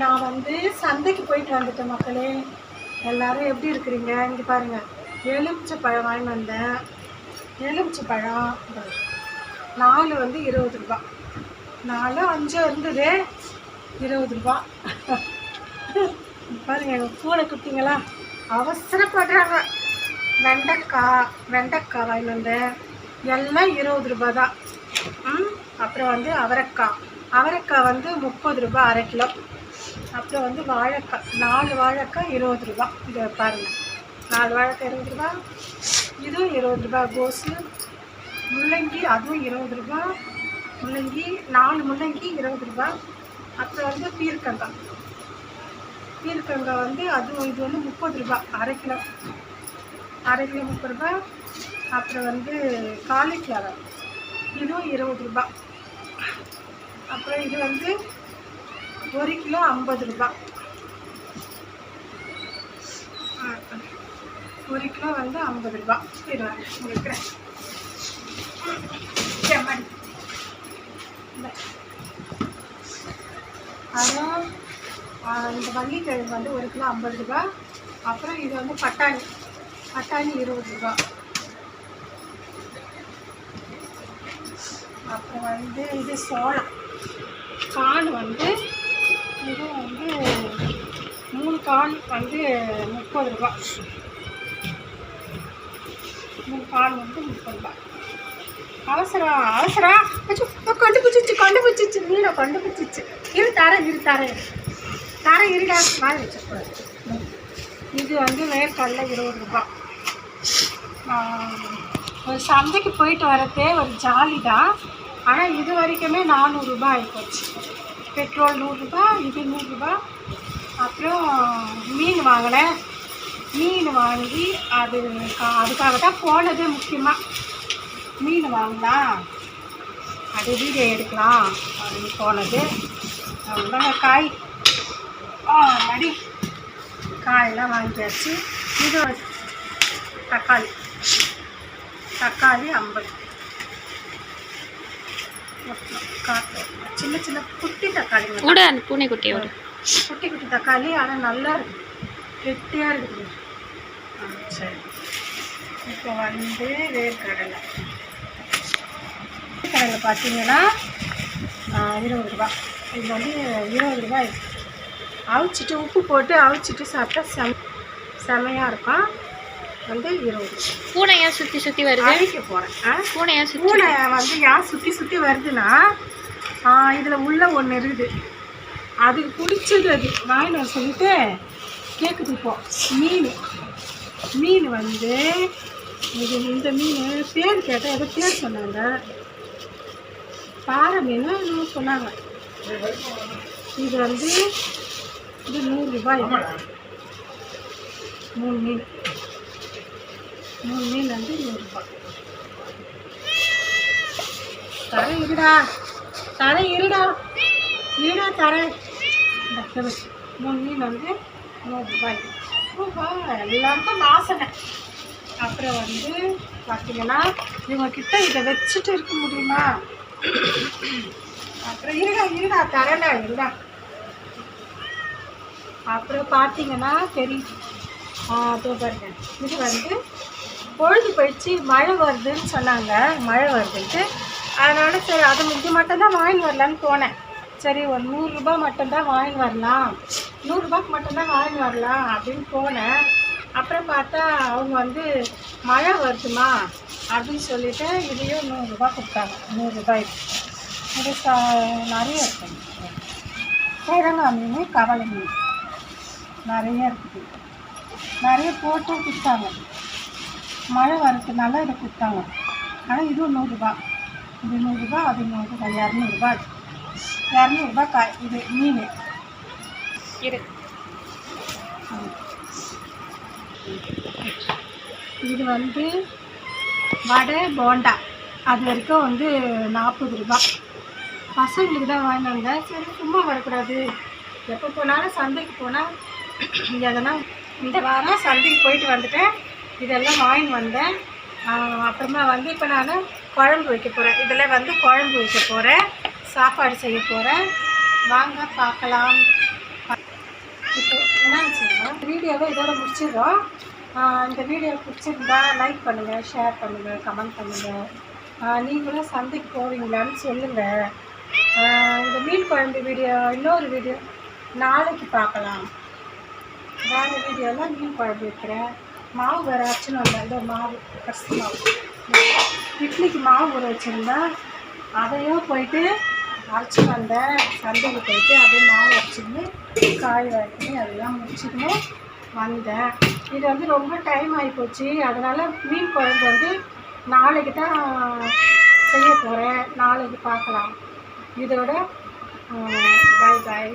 நான் வந்து சந்தைக்கு போயிட்டு வந்துட்டேன் மக்களே. எல்லாரும் எப்படி இருக்கிறீங்க? இங்கே பாருங்கள் எலுமிச்சை பழம் வாங்கி வந்தேன். எலுமிச்சை பழம். நாலு வந்து இருபது ரூபா. நாலு அஞ்சு இருந்தது. இருபது ரூபா. பாருங்க எங்கள் பூனை குட்டிங்களா? அவசரப்படுறாங்க. வெண்டைக்காய் வெண்டைக்காய் வாங்கி வந்தேன். எல்லாம் இருபது ரூபா தான். அப்புறம் வந்து அவரைக்காய். அவரைக்காய் வந்து முப்பது ரூபா அரை கிலோ. அப்புறம் வந்து வாழைக்காய் நாலு வாழைக்காய் இருபது ரூபா. இதை பாருங்கள் நாலு வாழைக்காய் இருபது ரூபா. இதுவும் இருபது ரூபா. கோஸு முள்ளங்கி அதுவும் இருபது ரூபா. முள்ளங்கி நாலு முள்ளங்கி இருபது ரூபா. அப்புறம் வந்து பீர்க்கங்காய். பீர்க்கங்காய் வந்து அதுவும் இது வந்து முப்பது ரூபா. அரை கிலோ. அரை கிலோ முப்பது ரூபா. அப்புறம் வந்து காலிஃப்ளவர். இதுவும் இருபது ரூபா. அப்புறம் இது வந்து ஒரு கிலோ ஐம்பது ரூபா. ஒரு கிலோ வந்து ஐம்பது ரூபா. இருவாங்க இருக்கிறேன் செம்மண் இந்த. அப்புறம் இந்த வள்ளிக்கிழங்கு வந்து ஒரு கிலோ ஐம்பது ரூபா. அப்புறம் இது வந்து பட்டாணி. பட்டாணி இருபது ரூபா. அப்புறம் வந்து இது சோளம். கான் வந்து இது வந்து மூணு கான் வந்து முப்பது ரூபா மூணு கான் வந்து முப்பது ரூபா அவசரம் அவசரம் அச்சோ, கண்டுபிடிச்சிச்சு கண்டுபிடிச்சிச்சு வீடை கண்டுபிடிச்சிச்சு இரு தரேன் இரு தரேன் தரேன் இருடா வாய் வச்சுக்கூடாது இது வந்து வேர்க்கடல இருபது ரூபா ஒரு சந்தைக்கு போயிட்டு வரதே ஒரு ஜாலி தான் ஆனால் இது வரைக்குமே நானூறுரூபா ஆகிப்போச்சு பெட்ரோல் நூறுரூபா இது நூறுரூபா. அப்புறம் மீன் வாங்கினேன். மீன் வாங்கி அது கா- அதுக்காக தான் போனது முக்கியமாக மீன் வாங்கலாம் அது வீடியோ எடுக்கலாம் அப்படின்னு போனது. அவ்வளோதாங்க காய். மடி காயெல்லாம் வாங்கியாச்சு. இது தக்காளி. தக்காளி ஐம்பது. சின்ன சின்ன குட்டி தக்காளி. விடு அந்த பூனைக்குட்டியை விடு குட்டி. குட்டி தக்காளி ஆனால் நல்லா இருக்கு. கெட்டியாக இருக்குது சரி. இப்போ வந்து வேர்க்கடலை. வேர்க்கடலை பார்த்தீங்கன்னா இருபது ரூபா. இது வந்து இருபது ரூபாய். அவிச்சிட்டு உப்பு போட்டு அவிச்சிட்டு சாப்பிட்டா செம செமையாக இருக்கும். வந்து இருபது ரூபா பூனை ஏன் சுற்றி சுற்றி வருது? அழிக்க போகிறேன் ஆ? பூனை ஏன் சுற்றி பூனை வந்து ஏன் சுற்றி சுற்றி வருதுன்னா இதில் உள்ள ஒன்று இருக்குது. அதுக்கு பிடிச்சது அது வர சொல்லிட்டு கேட்குது இப்போ. மீன். மீன் வந்து இது இந்த மீன் பேர் கேட்டால் ஏதோ பேர் சொன்னாங்க. பாறை மீன் சொன்னாங்க. இது வந்து இது நூறுரூபாய் மூணு மீன். மூணு மீன் வந்து நூறுரூபா தர இருடா. தர இருடா. இருடா தரேன் இந்த மூணு மீன் வந்து நூறுரூபாய் ரூபா எல்லாருக்கும் நாசனை அப்புறம் வந்து பார்த்தீங்கன்னா இவங்கக்கிட்ட இதை வச்சுட்டு இருக்க முடியுமா? அப்புறம் இருடா இருடா தரேன்டா இருடா. அப்புறம் பார்த்தீங்கன்னா தெரியும் அதோ பாருங்க. இது வந்து பொழுது போயிடுச்சு மழை வருதுன்னு சொன்னாங்க மழை வருதுன்ட்டு. அதனால் சரி அது இது மட்டும் தான் வாங்கி வரலான்னு போனேன். சரி ஒரு நூறுரூபா மட்டும்தான் வாங்கி வரலாம். நூறுரூபாய்க்கு மட்டும்தான் வாங்கி வரலாம் அப்படின்னு போனேன். அப்புறம் பார்த்தா அவங்க வந்து மழை வருதுமா? அப்படின்னு சொல்லிட்டு இதையும் நூறுரூபா கொடுத்தாங்க. நூறுரூபாய் இது ச நிறைய இருக்குங்க தேங்காய் மீன் கவலை மீன் நிறைய இருக்குது நிறைய போட்டும் கொடுத்தாங்க. மழை வரதுனால இதை கொடுத்தாங்க. ஆனால் இதுவும் நூறுரூபா இது நூறுரூபா அது நூறுரூபா இரநூறுபா இரநூறுபா காய் இது மீன். இரு. இது வந்து வடை போண்டா. அது வரைக்கும் வந்து நாற்பது ரூபா. பசங்களுக்கு தான் வந்தேன் சரி சும்மா வரக்கூடாது. எப்போ போனாலும் சந்தைக்கு போனால் எதனா இந்த வாரம் சந்தைக்கு போயிட்டு வந்துட்டேன். இதெல்லாம் வாங்கி வந்தேன். அப்புறமா வந்து இப்போ நான் குழம்பு வைக்க போகிறேன் இதில் வந்து குழம்பு வைக்க போகிறேன் சாப்பாடு செய்ய போகிறேன் வாங்க பார்க்கலாம். இப்போ என்னன்னு செய்யணும்? வீடியோவை இதோட முடிச்சிடுறோம். இந்த வீடியோ பிடிச்சிருந்தா லைக் பண்ணுங்கள் ஷேர் பண்ணுங்கள் கமெண்ட் பண்ணுங்கள் நீங்களும் சந்தைக்கு போவீங்களான்னு சொல்லுங்கள் இந்த மீன் குழம்பு வீடியோ இன்னொரு வீடியோ நாளைக்கு பார்க்கலாம். வேறு வீடியோலாம் மீன் குழம்பு வைக்கிறேன். மாவு வேறு அரைச்சின்னு வந்தேன் இந்த மாவு கரிசி மாவு. இட்லிக்கு மாவு ஊற வச்சுருந்தேன். அதையும் போயிட்டு அரைச்சி வந்தேன் சந்தைக்கு போயிட்டு அப்படியே மாவு அரைச்சிக்கின்னு காய் வாங்கி அதெல்லாம் முடிச்சுக்கின்னு வந்தேன். இது வந்து ரொம்ப டைம் ஆகிப்போச்சு அதனால் மீன் குழம்பு வந்து நாளைக்கு தான் செய்ய போகிறேன் நாளைக்கு பார்க்கலாம். இதோட பாய் பாய்